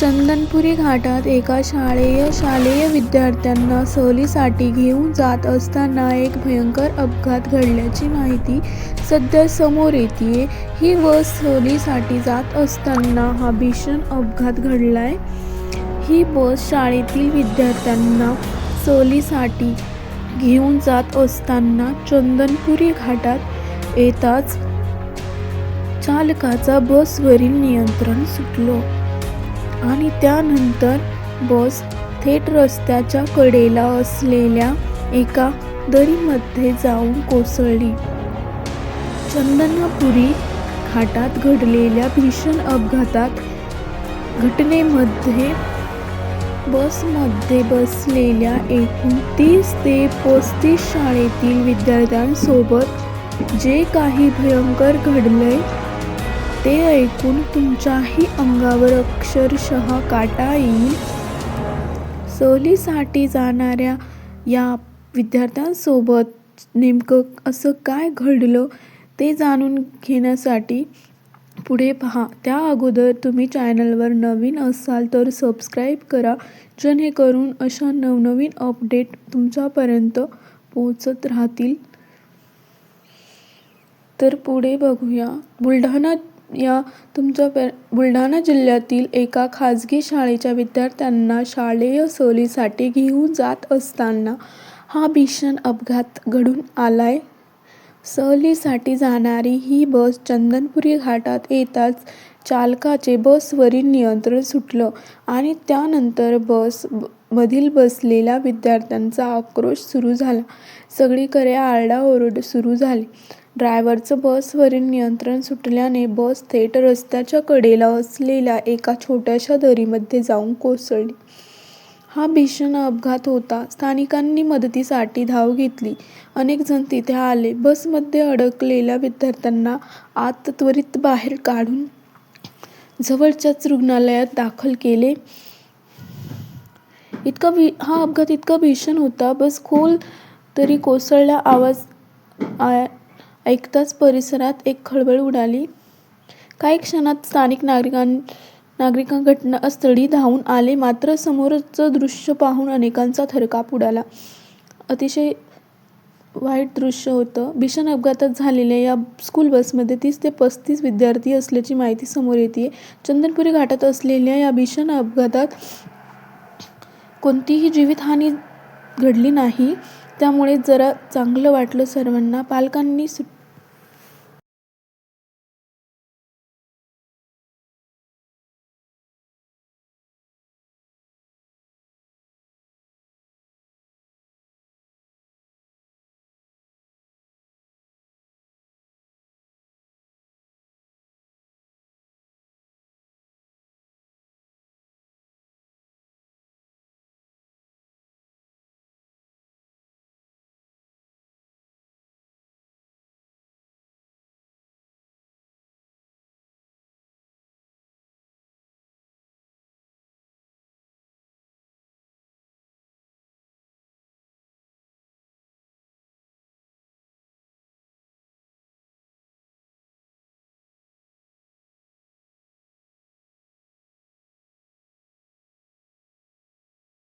चंदनपुरी घाटात एका शाळेय शालेय विद्यार्थ्यांना सहलीसाठी घेऊन जात असताना एक भयंकर अपघात घडल्याची माहिती सध्या समोर येते ही बस सहलीसाठी जात असताना हा भीषण अपघात घडलाय. ही बस शाळेतील विद्यार्थ्यांना सहलीसाठी घेऊन जात असताना चंदनपुरी घाटात येताच चालकाचा बसवरील नियंत्रण सुटलं. आणि त्यानंतर बस थेट रस्त्याच्या कडेला असलेल्या एका दरीमध्ये जाऊन कोसळली. चंदनापुरी घाटात घडलेल्या भीषण अपघातात घटनेमध्ये बसमध्ये बसलेल्या एकूण तीस ते पस्तीस शाळेतील विद्यार्थ्यांसोबत जे काही भयंकर घडले ते ऐकून तुमच्याही अंगावर अक्षरशः काटा येईल. सहलीसाठी जाणाऱ्या या विद्यार्थ्यांसोबत नेमकं असं काय घडलं ते जाणून घेण्यासाठी पुढे पहा. त्या अगोदर तुम्ही चॅनलवर नवीन असाल तर सबस्क्राईब करा जेणेकरून अशा नवनवीन अपडेट तुमच्यापर्यंत पोहोचत राहतील. तर पुढे बघूया. बुलढाणा या तुमच्या पे बुलढाणा जिल्ह्यातील एका खाजगी शाळेच्या विद्यार्थ्यांना शालेय सहलीसाठी घेऊन जात असताना हा भीषण अपघात घडून आलाय. सहलीसाठी जाणारी ही बस चंदनपुरी घाटात येताच चालकाचे बसवरील नियंत्रण सुटलं आणि त्यानंतर बस मधील बसलेल्या विद्यार्थ्यांचा आक्रोश सुरू झाला. सगळीकडे आरडाओरड सुरू झाली. ड्रायव्हरचं बसवरील नियंत्रण सुटल्याने बस थेट रस्त्याच्या कडेला असलेल्या एका छोट्याशा दरीमध्ये जाऊन कोसळली. हा भीषण अपघात होता. स्थानिकांनी मदतीसाठी धाव घेतली. अनेक जण तिथे आले. बसमध्ये अडकलेल्या विद्यार्थ्यांना आत त्वरित बाहेर काढून जवळच्याच रुग्णालयात दाखल केले. इतका भी हा अपघात इतका भीषण होता. बस खोल तरी कोसळल्या आवाज आ- ऐकताच परिसरात एक खळबळ उडाली. काही क्षणात स्थानिक नागरिकां नागरिकां घटनास्थळी धावून आले. मात्र समोरचं दृश्य पाहून अनेकांचा थरकाप उडाला. अतिशय वाईट दृश्य होतं. भीषण अपघातात झालेल्या या स्कूल बसमध्ये तीस ते पस्तीस विद्यार्थी असल्याची माहिती समोर येते चंदनपुरी घाटात असलेल्या या भीषण अपघातात कोणतीही जीवितहानी घडली नाही. त्यामुळे जरा चांगलं वाटलं सर्वांना. पालकांनी सुट